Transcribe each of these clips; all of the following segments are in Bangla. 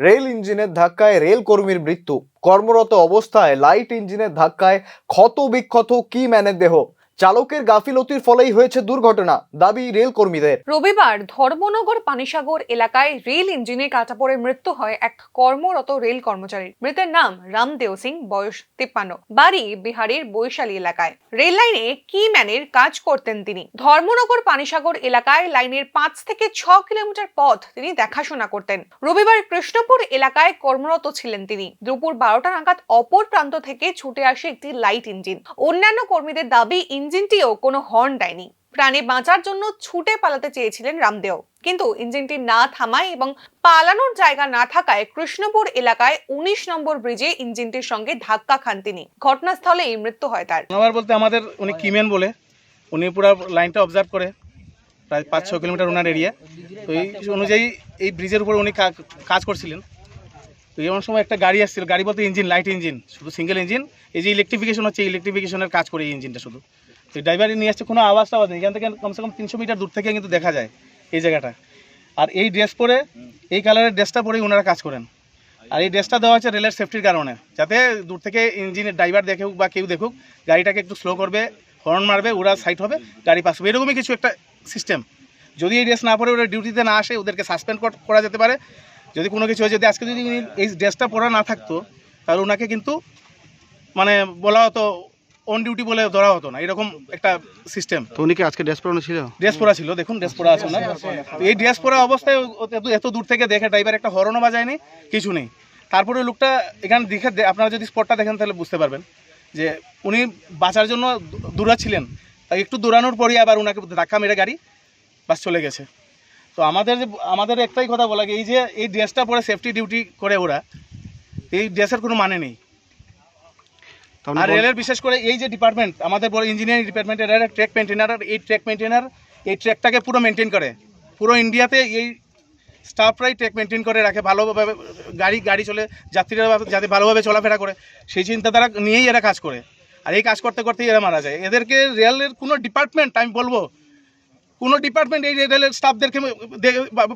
রেল ইঞ্জিনের ধাক্কায় রেল কর্মীর মৃত্যু। কর্মরত অবস্থায় লাইট ইঞ্জিনের ধাক্কায় ক্ষত বিক্ষত কি ম্যানের দেহ? চালকের গাফিলতির ফলেই হয়েছে দুর্ঘটনা, দাবি রেল কর্মীদের রবিবার ধর্মনগর পানিসাগর এলাকায় রেল ইঞ্জিনে কাটা পড়ে মৃত্যু হয় এক কর্মরত রেল কর্মচারীর। মৃতের নাম রামদেও সিং, বয়স তিপ্পান্ন, বাড়ি বিহারের বৈশালী এলাকায়। রেল লাইনে কি ম্যানের কাজ করতেন তিনি? ধর্মনগর পানিসাগর এলাকায় লাইনের পাঁচ থেকে ছ কিলোমিটার পথ তিনি দেখাশোনা করতেন। রবিবার কৃষ্ণপুর এলাকায় কর্মরত ছিলেন তিনি। দুপুর বারোটা নাগাদ অপর প্রান্ত থেকে ছুটে আসে একটি লাইট ইঞ্জিন। অন্যান্য কর্মীদের দাবি ইঞ্জিনটিও কোনো হর্ন দেয়নি। প্রাণে বাঁচার জন্য ছুটে পালাতে চেয়েছিলেন রামদেও। কিন্তু ইঞ্জিনটি না থামায় এবং পালানোর জায়গা না থাকায় কৃষ্ণপুর এলাকায় উনিশ নম্বর ব্রিজে ইঞ্জিনটির সঙ্গে ধাক্কা খান তিনি। ঘটনাস্থলেই মৃত্যু হয় তার। আবার বলতে আমাদের উনি কিমেন বলে। উনি পুরো লাইনটা অবজার্ভ করে প্রায় পাঁচ ছ কিলোমিটার ওনার এরিয়া তো এই অনুযায়ী এই ব্রিজের উপর উনি কাজ করছিলেন। তো এমন সময় একটা গাড়ি আসছিল। গাড়ি বলতে ইঞ্জিন লাইট ইঞ্জিন শুধু সিঙ্গেল ইঞ্জিন এই যে ইলেকট্রিফিকেশন হচ্ছে ইলেকট্রিফিকেশনের কাজ করে এই ইঞ্জিনটা শুধু। তো ড্রাইভার নিয়ে আসছে, কোনো আওয়াজ টাওয়াজ নেই। এখান থেকে কমসে কম তিনশো মিটার দূর থেকে কিন্তু দেখা যায় এই জায়গাটা। আর এই ড্রেস পরে, এই কালারের ড্রেসটা পরেই ওনারা কাজ করেন। আর এই ড্রেসটা দেওয়া হচ্ছে রেলের সেফটির কারণে। যাতে দূর থেকে ইঞ্জিনের ড্রাইভার দেখুক বা কেউ দেখুক, গাড়িটাকে একটু স্লো করবে হর্ন মারবে, ওরা সাইড হবে, গাড়ি পাস হবে। এরকমই কিছু একটা সিস্টেম যদি এই ড্রেস না পরে, ওরা ডিউটিতে না আসে, ওদেরকে সাসপেন্ড করা যেতে পারে। যদি কোনো কিছু হয়, যদি আজকে যদি এই ড্রেসটা পরা না থাকতো, তাহলে ওনাকে কিন্তু মানে বলা হতো অন ডিউটি বলে ধরা হতো না এরকম একটা সিস্টেম তো উনি কি আজকে ড্রেস পরানো ছিল? ড্রেস পরা ছিল দেখুন ড্রেস পরা আছে না? এই ড্রেস পরা অবস্থায় এত- দূর থেকে দেখে ড্রাইভার একটা হরনও বাজায়নি কিছু নেই। তারপরে লোকটা এখানে দেখে আপনারা যদি স্পটটা দেখেন তাহলে বুঝতে পারবেন যে উনি বাঁচার জন্য দৌড়াচ্ছিলেন তাই একটু দৌড়ানোর পরই আবার ওনাকে ধাক্কা মেরে গাড়ি বাস চলে গেছে। তো আমাদের যে- আমাদের একটাই কথা বলা এই যে এই ড্রেসটা পরে সেফটি ডিউটি করে ওরা এই ড্রেসের কোনো মানে নেই। আর রেলের বিশেষ করে এই যে ডিপার্টমেন্ট আমাদের বড় ইঞ্জিনিয়ারিং ডিপার্টমেন্টের এরা ট্র্যাক মেনটেনার এই ট্র্যাক মেনটেনার এই ট্র্যাকটাকে পুরো মেনটেন করে। পুরো ইন্ডিয়াতে এই স্টাফরাই ট্র্যাক মেনটেন করে রাখে ভালোভাবে গাড়ি গাড়ি চলে যাত্রীরা যাতে ভালোভাবে চলাফেরা করে সেই চিন্তাধারা নিয়েই এরা কাজ করে। আর এই কাজ করতে করতেই এরা মারা যায়। এদেরকে রেলের কোনো ডিপার্টমেন্ট আমি বলব কোনো ডিপার্টমেন্ট এই রেলের স্টাফদেরকে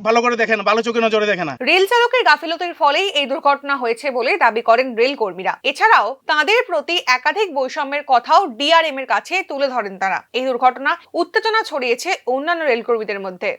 ভালো করে দেখে না, ভালো চোখে নজরে দেখে না। রেল চালকের গাফিলতির ফলেই এই দুর্ঘটনা হয়েছে বলে দাবি করেন রেল কর্মীরা। এছাড়াও তাদের প্রতি একাধিক বৈষম্যের কথাও ডিআরএম এর কাছে তুলে ধরেন তারা। এই দুর্ঘটনা উত্তেজনা ছড়িয়েছে অন্যান্য রেল কর্মীদের মধ্যে।